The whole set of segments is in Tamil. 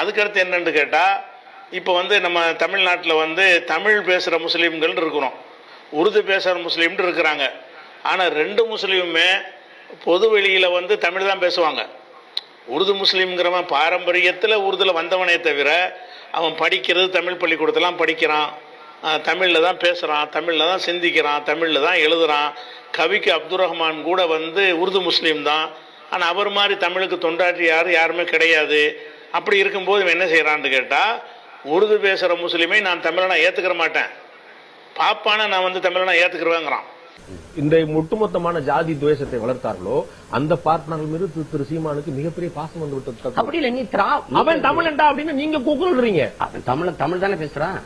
அதுக்கடுத்து என்னென்னு கேட்டால் இப்போ வந்து நம்ம தமிழ்நாட்டில் வந்து தமிழ் பேசுகிற முஸ்லீம்கள் இருக்கிறோம் உருது பேசுகிற முஸ்லீம்னு இருக்கிறாங்க. ஆனால் ரெண்டு முஸ்லீமுமே பொது வெளியில் வந்து தமிழ் தான் பேசுவாங்க. உருது முஸ்லீம்ங்கிறவன் பாரம்பரியத்தில் உருதுல வந்தவனே தவிர அவன் படிக்கிறது தமிழ் பள்ளிக்கூடத்தெல்லாம் படிக்கிறான். தமிழில் தான் பேசுகிறான் தமிழில் தான் சிந்திக்கிறான் தமிழில் தான் எழுதுகிறான் கவிக்கு அப்துல் ரஹ்மான் கூட வந்து உருது முஸ்லீம் தான். ஆனால் அவர் மாதிரி தமிழுக்கு தொண்டாற்றி யாரும் யாருமே கிடையாது. அப்படி இருக்கும்போது இவன் என்ன செய்கிறான்னு கேட்டால் உருது பேசுகிற முஸ்லீமை நான் தமிழனை ஏற்றுக்கிற மாட்டேன். பாப்பான நான் வந்து தமிழனை ஏற்றுக்கிறவேங்கிறான் இந்த ஒட்டுமொத்தமான ஜாதி துவேஷத்தை வளர்த்தார்களோ அந்த பார்ட்னர்கள் மீது திரு- திரு சீமானுக்கு மிகப்பெரிய பாசம் வந்து விட்டது. அப்படி இல்ல நீ திரா அவன் தமிழன்டா அப்படின்னு நீங்க கூக்குறீங்க அவன் தமிழ் தமிழ் தானே பேசுறான்.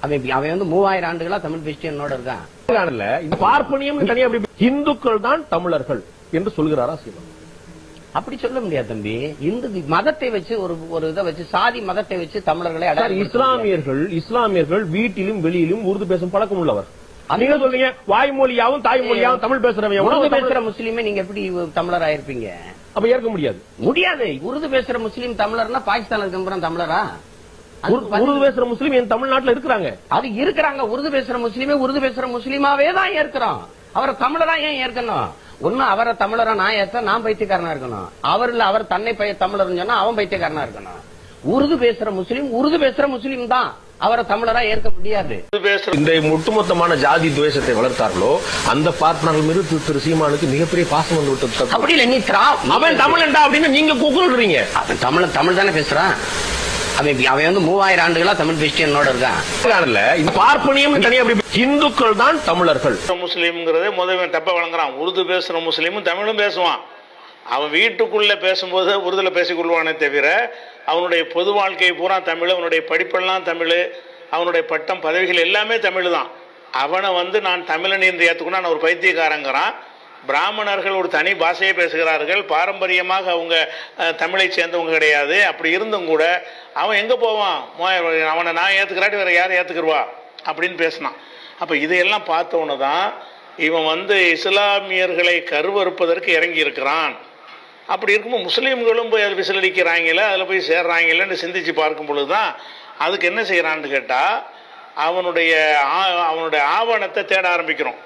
அவன் அவன் வந்து மூவாயிரம் ஆண்டுகளா தமிழ் என்னோட இருக்கான். இந்த பார்ப்பனியம் தனியா அப்படி இந்துக்கள் தான் தமிழர்கள் என்று சொல்கிறாரா சீமான். அப்படி சொல்ல முடியாது தம்பி. இந்து மதத்தை வச்சு ஒரு ஒரு இதை வச்சு சாதி மதத்தை வச்சு தமிழர்களை. இஸ்லாமியர்கள் இஸ்லாமியர்கள் வீட்டிலும் வெளியிலும் உருது பேசும் பழக்கம் உள்ளவர். நீங்க சொல்றீங்க வாய்மொழியாவும் தாய்மொழியாவும் தமிழ் பேசுறவன் எவனோ உருது தமிழ் பேசுற முஸ்லீமே நீங்க எப்படி தமிழர் ஆயிருப்பீங்க அப்ப ஏற்க முடியாது. முடியாது. உருது பேசுற முஸ்லீம் தமிழர்னா பாகிஸ்தான் இருக்க தமிழரா? உருது பேசுற முஸ்லீம் என் தமிழ்நாட்டுல இருக்கிறாங்க. அது இருக்கிறாங்க. உருது பேசுற முஸ்லீமே உருது பேசுற முஸ்லீமாவே தான் ஏற்கிறோம். அவரை தமிழரா ஏன் ஏற்கணும்? ஒண்ணு அவரை தமிழரா நான் ஏத்த நான் பைத்தியக்காரனா இருக்கணும். அவர் இல்ல அவர் தன்னை பைய தமிழர்னு சொன்னா அவன் பைத்தியக்காரனா இருக்கணும். உருது பேசுற முஸ்லீம் உருது பேசுற முஸ்லீம் தான். அவரை தமிழரா ஏற்க முடியாது. இந்த ஒட்டுமொத்தமான ஜாதி துவேஷத்தை வளர்த்தார்களோ அந்த பார்ட்னர்கள் மீது திரு- சீமானுக்கு மிகப்பெரிய பாசம் வந்து விட்டது. அப்படி இல்ல நீ அவன் தமிழன்டா அப்படின்னு நீங்க கூக்குறீங்க அவன் தமிழ் தமிழ் தானே பேசுறான். அவன் அவன் வந்து மூவாயிரம் ஆண்டுகளா தமிழ் என்னோட இருக்கான். இந்த பார்ப்பனியம் தனியா அப்படி இந்துக்கள் தான் தமிழர்கள். முஸ்லீம்ங்கிறதே முதல்வன் தப்பா வழங்குறான். உருது பேசுகிற முஸ்லீமும் தமிழும் பேசுவான். அவன் வீட்டுக்குள்ளே பேசும்போது உருதுல பேசிக்கொள்வானே தவிர அவனுடைய பொது வாழ்க்கை பூரா தமிழ் அவனுடைய படிப்பெல்லாம் தமிழ் அவனுடைய பட்டம் பதவிகள் எல்லாமே தமிழ் தான். அவனை வந்து நான் தமிழன் என்று ஏற்றுக்கணும் நான் ஒரு பைத்தியக்காரங்கிறான். பிராமணர்கள் ஒரு தனி பாஷையை பேசுகிறார்கள். பாரம்பரியமாக அவங்க தமிழை சேர்ந்தவங்க கிடையாது. அப்படி இருந்தும் கூட அவன் எங்கே போவான்? அவனை நான் ஏற்றுக்கிறாட்டி வேற யார் ஏற்றுக்குருவா அப்படின்னு பேசினான். அப்போ இதையெல்லாம் பார்த்தவொன்னு தான் இவன் வந்து இஸ்லாமியர்களை கருவறுப்பதற்கு இறங்கி இருக்கிறான் அப்படி இருக்கும்போது முஸ்லீம்களும் போய் அதில் விசிலடிக்கிறாங்களே அதில் போய் சேர்றாங்களேன்னு சிந்திச்சு பார்க்கும் பொழுது தான் அதுக்கு என்ன செய்கிறான்னு கேட்டால் அவனுடைய ஆ- அவனுடைய ஆவணத்தை தேட ஆரம்பிக்கிறோம்.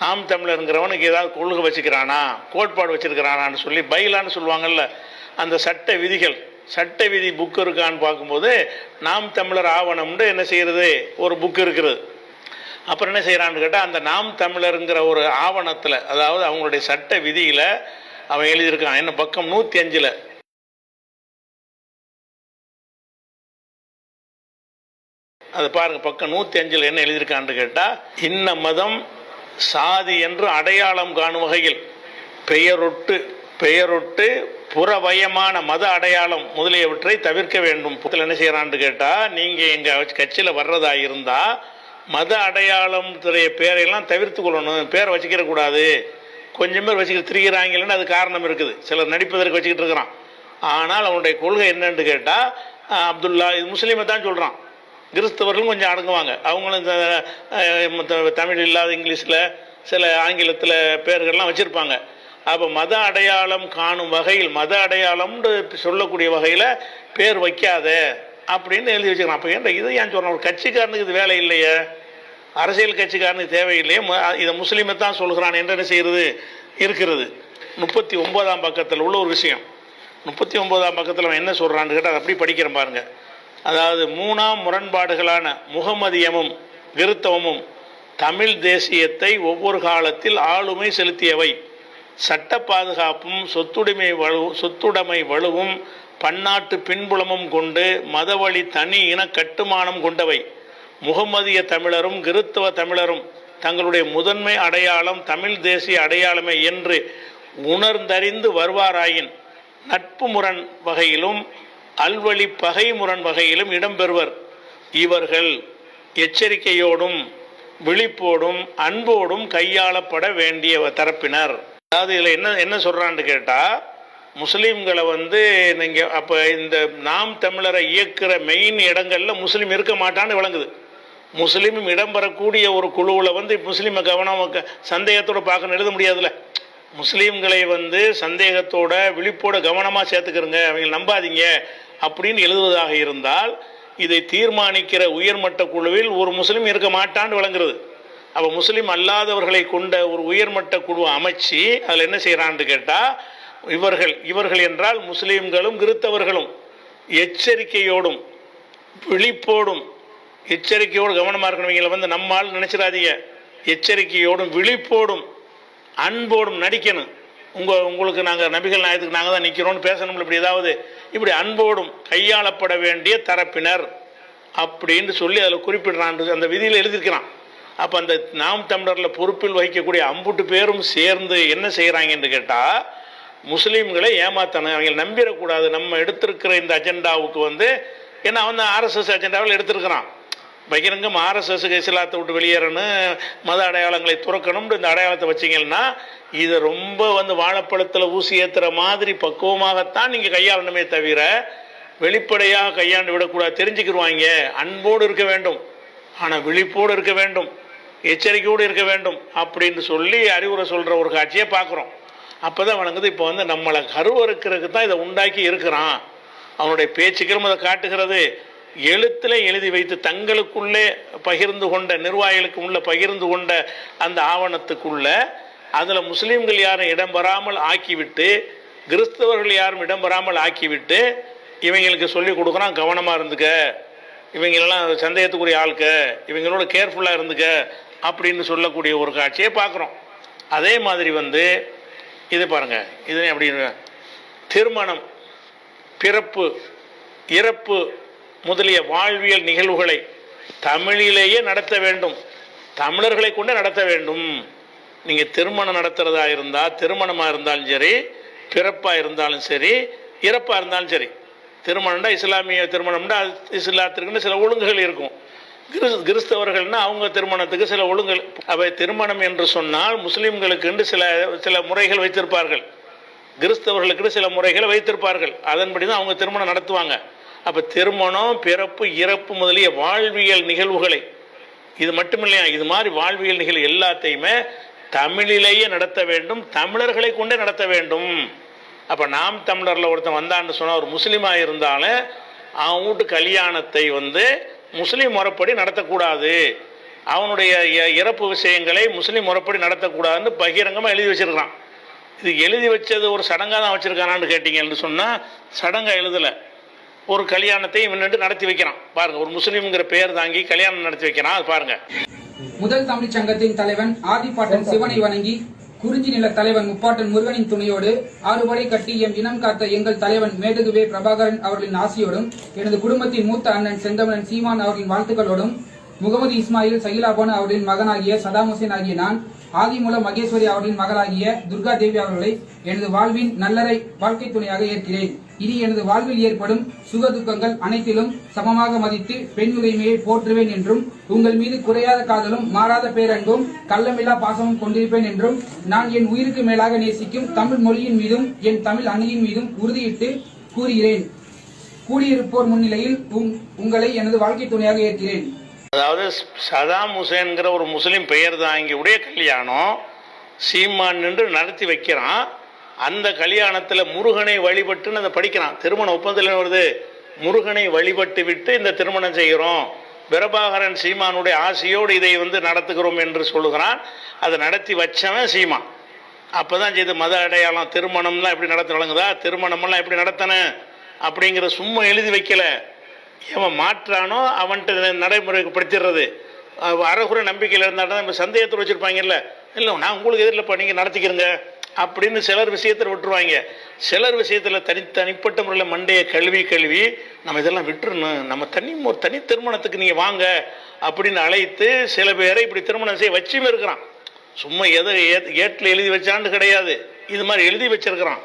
நாம் தமிழருங்கிறவனுக்கு ஏதாவது கொள்கை வச்சுக்கிறானா கோட்பாடு வச்சுருக்கிறானான்னு சொல்லி பைலான்னு சொல்லுவாங்கல்ல அந்த சட்ட விதிகள் சட்ட விதி புக் இருக்கான்னு பார்க்கும்போது நாம் தமிழர் ஆவணம்னு என்ன செய்கிறது ஒரு புக் இருக்கிறது அப்புறம் என்ன செய்கிறான்னு கேட்டால் அந்த நாம் தமிழருங்கிற ஒரு ஆவணத்தில் அதாவது அவங்களுடைய சட்ட விதியில் அவன் எழுதியிருக்கான். என்ன பக்கம்? நூற்றி அஞ்சில். அது பாருங்க பக்கம் நூற்றி அஞ்சில் என்ன எழுதியிருக்கான்னு கேட்டால் இன்ன மதம் சாதி என்று அடையாளம் காணும் வகையில் பெயரொட்டு பெயரொட்டு புறவயமான மத அடையாளம் முதலியவற்றை தவிர்க்க வேண்டும். புத்தில் என்ன செய்யறான்னு கேட்டால் நீங்கள் எங்கள் கட்சியில் வர்றதா இருந்தால் மத அடையாளம் பேரையெல்லாம் தவிர்த்து கொள்ளணும். பேரை வச்சுக்கிற கூடாது. கொஞ்சம் பேர் வச்சுக்கிட்டு திரிகிறாங்களேன்னு அது காரணம் இருக்குது. சிலர் நடிப்பதற்கு வச்சுக்கிட்டு இருக்கிறான். ஆனால் அவனுடைய கொள்கை என்னன்னு கேட்டால் அப்துல்லா இது முஸ்லீமை தான் சொல்கிறான் கிறிஸ்தவர்களும் கொஞ்சம் அடங்குவாங்க. அவங்களும் இந்த மத்த தமிழ் இல்லாத இங்கிலீஷில் சில ஆங்கிலத்தில் பேர்கள்லாம் வச்சுருப்பாங்க. அப்போ மத அடையாளம் காணும் வகையில் மத அடையாளம்னு சொல்லக்கூடிய வகையில் பேர் வைக்காத அப்படின்னு எழுதி வச்சுக்கிறான். அப்போ ஏன்டா இதை ஏன் சொல்கிறேன் ஒரு கட்சிக்காரனுக்கு இது வேலை இல்லையே. அரசியல் கட்சிக்காரனுக்கு தேவையில்லையே. இதை முஸ்லீமை தான் சொல்கிறான் என்று என்ன செய்கிறது இருக்கிறது. முப்பத்தி ஒன்பதாம் பக்கத்தில் உள்ள ஒரு விஷயம். முப்பத்தி ஒன்பதாம் பக்கத்தில் அவன் என்ன சொல்கிறான்னு கேட்டால் அப்படி படிக்கிறேன் பாருங்கள் அதாவது மூணாம் முரண்பாடுகளான முகமதியமும் கிருத்தவமும் தமிழ் தேசியத்தை ஒவ்வொரு காலத்தில் ஆளுமை செலுத்தியவை. சட்ட பாதுகாப்பும் சொத்துடைமை வலு சொத்துடைமை வலுவும் பன்னாட்டு பின்புலமும் கொண்டு மதவழி தனி இன கட்டுமானம் கொண்டவை. முகமதிய தமிழரும் கிருத்தவ தமிழரும் தங்களுடைய முதன்மை அடையாளம் தமிழ் தேசிய அடையாளமே என்று உணர்ந்தறிந்து வருவாராயின் நட்பு முரண் வகையிலும் அல்வழி பகை முரண் வகையிலும் இடம்பெறுவர். இவர்கள் எச்சரிக்கையோடும் விழிப்போடும் அன்போடும் கையாளப்பட வேண்டிய தரப்பினர். அதாவது இதில் என்ன என்ன சொல்கிறான்னு கேட்டால் முஸ்லீம்களை வந்து நீங்கள் அப்போ இந்த நாம் தமிழரை இயக்கிற மெயின் இடங்களில் முஸ்லீம் இருக்க மாட்டான்னு விளங்குது. முஸ்லீமும் இடம்பெறக்கூடிய ஒரு குழுவில் வந்து முஸ்லீமை கவனம் க- சந்தேகத்தோட பார்க்கணும் எழுத முடியாதுல்ல. முஸ்லீம்களை வந்து சந்தேகத்தோட விழிப்போட கவனமாக சேர்த்துக்கிறங்க அவங்க நம்பாதீங்க அப்படின்னு எழுதுவதாக இருந்தால் இதை தீர்மானிக்கிற உயர்மட்ட குழுவில் ஒரு முஸ்லீம் இருக்க மாட்டான்னு விளங்குறது. அப்போ முஸ்லீம் அல்லாதவர்களை கொண்ட ஒரு உயர்மட்ட குழு அமைச்சு அதில் என்ன செய்கிறான்னு கேட்டால் இவர்கள் இவர்கள் என்றால் முஸ்லீம்களும் கிறித்தவர்களும் எச்சரிக்கையோடும் விழிப்போடும் எச்சரிக்கையோடு கவனமாக இருக்கணுவீங்கள வந்து நம்மால் நினைச்சிடாதீங்க. எச்சரிக்கையோடும் விழிப்போடும் அன்போடும் நடிக்கணும். உங்கள் உங்களுக்கு நாங்கள் நபிகள் நாயத்துக்கு நாங்கள் தான் நிற்கிறோம்னு பேசணும்ல இப்படி ஏதாவது? இப்படி அன்போடும் கையாளப்பட வேண்டிய தரப்பினர் அப்படின்னு சொல்லி அதில் குறிப்பிடுறான். அந்த விதியில் எழுதியிருக்கிறான். அப்போ அந்த நாம் தமிழரில் பொறுப்பில் வகிக்கக்கூடிய அம்புட்டு பேரும் சேர்ந்து என்ன செய்கிறாங்கன்னு கேட்டால் முஸ்லீம்களை ஏமாத்தணும் அவங்க நம்பிடக்கூடாது. நம்ம எடுத்திருக்கிற இந்த அஜெண்டாவுக்கு வந்து ஏன்னா அவன் ஆர்எஸ்எஸ் அஜெண்டாவில் எடுத்திருக்கிறான். பகிரங்கம் ஆர்எஸ்எஸ்க்கு இஸ்லாத்தை விட்டு வெளியேறணும் மத அடையாளங்களை துறக்கணும்னு இந்த அடையாளத்தை வச்சிங்கன்னா இதை ரொம்ப வந்து வாழைப்பழத்தில் ஊசி ஏற்றுற மாதிரி பக்குவமாகத்தான் நீங்கள் கையாளணுமே தவிர வெளிப்படையாக கையாண்டு விடக்கூடாது. தெரிஞ்சுக்கிடுவாங்க அன்போடு இருக்க வேண்டும். ஆனால் விழிப்போடு இருக்க வேண்டும். எச்சரிக்கையோடு இருக்க வேண்டும் அப்படின்னு சொல்லி அறிவுரை சொல்கிற ஒரு காட்சியை பார்க்குறோம். அப்போ தான் வணங்குது இப்போ வந்து நம்மளை கருவறுக்கிறதுக்கு தான் இதை உண்டாக்கி இருக்கிறான். அவனுடைய பேச்சுக்களும் அதை காட்டுகிறது. எழுத்தில் எழுதி வைத்து தங்களுக்குள்ளே பகிர்ந்து கொண்ட நிர்வாகிகளுக்கு உள்ள பகிர்ந்து கொண்ட அந்த ஆவணத்துக்குள்ள அதில் முஸ்லீம்கள் யாரும் இடம் பெறாமல் ஆக்கிவிட்டு கிறிஸ்தவர்கள் யாரும் இடம் பெறாமல் ஆக்கிவிட்டு இவங்களுக்கு சொல்லி கொடுக்குறான் கவனமாக இருந்துக்க. இவங்களெல்லாம் சந்தேகத்துக்குரிய ஆளுக்க இவங்களோட கேர்ஃபுல்லாக இருந்துக்க அப்படின்னு சொல்லக்கூடிய ஒரு காட்சியை பார்க்குறோம். அதே மாதிரி வந்து இது பாருங்கள் இது அப்படின்னு திருமணம் பிறப்பு இறப்பு முதலிய வாழ்வியல் நிகழ்வுகளை தமிழிலேயே நடத்த வேண்டும். தமிழர்களை கொண்டு நடத்த வேண்டும். நீங்கள் திருமணம் நடத்துகிறதா இருந்தால் திருமணமாக இருந்தாலும் சரி பிறப்பாக இருந்தாலும் சரி இறப்பாக இருந்தாலும் சரி. திருமணம்னா இஸ்லாமிய திருமணம்னா இஸ்லாத்திற்குன்னு சில ஒழுங்குகள் இருக்கும். கிறிஸ் கிறிஸ்தவர்கள்னா அவங்க திருமணத்துக்கு சில ஒழுங்குகள். அவை திருமணம் என்று சொன்னால் முஸ்லீம்களுக்கு சில சில முறைகள் வைத்திருப்பார்கள். கிறிஸ்தவர்களுக்கு சில முறைகளை வைத்திருப்பார்கள். அதன்படி தான் அவங்க திருமணம் நடத்துவாங்க. அப்போ திருமணம் பிறப்பு இறப்பு முதலிய வாழ்வியல் நிகழ்வுகளை இது மட்டுமில்லையா இது மாதிரி வாழ்வியல் நிகழ்வு எல்லாத்தையுமே தமிழிலேயே நடத்த வேண்டும் தமிழர்களை கொண்டே நடத்த வேண்டும். அப்போ நாம் தமிழரில் ஒருத்தன் வந்தான்னு சொன்னால் ஒரு முஸ்லீமாக இருந்தாலும் அவன் வீட்டு கல்யாணத்தை வந்து முஸ்லீம் முறைப்படி நடத்தக்கூடாது. அவனுடைய இ- இறப்பு விஷயங்களை முஸ்லீம் முறைப்படி நடத்தக்கூடாதுன்னு பகிரங்கமாக எழுதி வச்சிருக்கிறான். இது எழுதி வச்சது ஒரு சடங்காக தான் வச்சுருக்கானான்னு கேட்டிங்கன்னு சொன்னால் சடங்காக எழுதலை. ஒரு கல்யாணத்தை இவன் நடத்தி வைக்கிறான். பாருங்க ஒரு முஸ்லீம்ங்கிற பெயர் தாங்கி கல்யாணம் நடத்தி வைக்கிறான். அது பாருங்க. முதல் தமிழ் சங்கத்தின் தலைவன் ஆதிப்பாட்டன் சிவனை வணங்கி குறிஞ்சி நில தலைவன் முப்பாட்டன் முருகனின் துணையோடு ஆறுபடை கட்டி எம் இனம் காத்த எங்கள் தலைவன் மேதகுவே பிரபாகரன் அவர்களின் ஆசியோடும் எனது குடும்பத்தின் மூத்த அண்ணன் செந்தமனன் சீமான் அவர்களின் வாழ்த்துக்களோடும் முகமது இஸ்மாயில் சகிலாபானு அவர்களின் மகனாகிய சதாம் ஹுசேன் ஆகிய நான் ஆதிமூல மகேஸ்வரி அவர்களின் மகளாகிய துர்கா தேவி அவர்களை எனது வாழ்வின் நல்லறை வாழ்க்கை துணையாக ஏற்கிறேன். இனி எனது வாழ்வில் ஏற்படும் சுக துக்கங்கள் அனைத்திலும் சமமாக மதித்து பெண் உரிமையை போற்றுவேன் என்றும் உங்கள் மீது குறையாத காதலும் மாறாத பேரன்பும் கள்ளமில்லா பாசமும் கொண்டிருப்பேன் என்றும் நான் என் உயிருக்கு மேலாக நேசிக்கும் தமிழ் மொழியின் மீதும் என் தமிழ் அணியின் மீதும் உறுதியிட்டு கூறுகிறேன். கூடியிருப்போர் முன்னிலையில் உங்- உங்களை எனது வாழ்க்கை துணையாக ஏற்கிறேன். அதாவது சதாம் ஹுசேன்கிற ஒரு முஸ்லீம் பெயர் தாங்கி உடைய கல்யாணம் சீமான் நின்று நடத்தி வைக்கிறான். அந்த கல்யாணத்தில் முருகனை வழிபட்டுன்னு அதை படிக்கிறான். திருமண ஒப்பந்தத்தில் வருது? முருகனை வழிபட்டு விட்டு இந்த திருமணம் செய்கிறோம். பிரபாகரன் சீமானுடைய ஆசையோடு இதை வந்து நடத்துகிறோம் என்று சொல்லுகிறான். அதை நடத்தி வச்சவன் சீமான். அப்பதான் செய்து மத அடையாளம் திருமணம்லாம் எப்படி நடத்த வழங்குதா திருமணமெல்லாம் எப்படி நடத்தணும்? அப்படிங்கிற சும்மா எழுதி வைக்கலை. எவன் மாற்றானோ அவன்கிட்ட நடைமுறைப்படுத்திடுறது. அவ அறகுறை நம்பிக்கையில் இருந்தாலும் நம்ம சந்தேகத்தில் வச்சுருப்பாங்கல்ல. இல்லை நான் உங்களுக்கு எதிரில் நீங்கள் நடத்திக்கிறங்க அப்படின்னு சிலர் விஷயத்தில் விட்டுருவாங்க. சிலர் விஷயத்தில் தனி தனிப்பட்ட முறையில் மண்டையை கழுவி கழுவி நம்ம இதெல்லாம் விட்டுருணும் நம்ம தனி ஒரு தனி திருமணத்துக்கு நீங்கள் வாங்க அப்படின்னு அழைத்து சில பேரை இப்படி திருமணம் செய்ய வச்சுமே இருக்கிறான். சும்மா எதை ஏ- ஏட்டில் எழுதி வச்சான்னு கிடையாது. இது மாதிரி எழுதி வச்சிருக்கிறான்.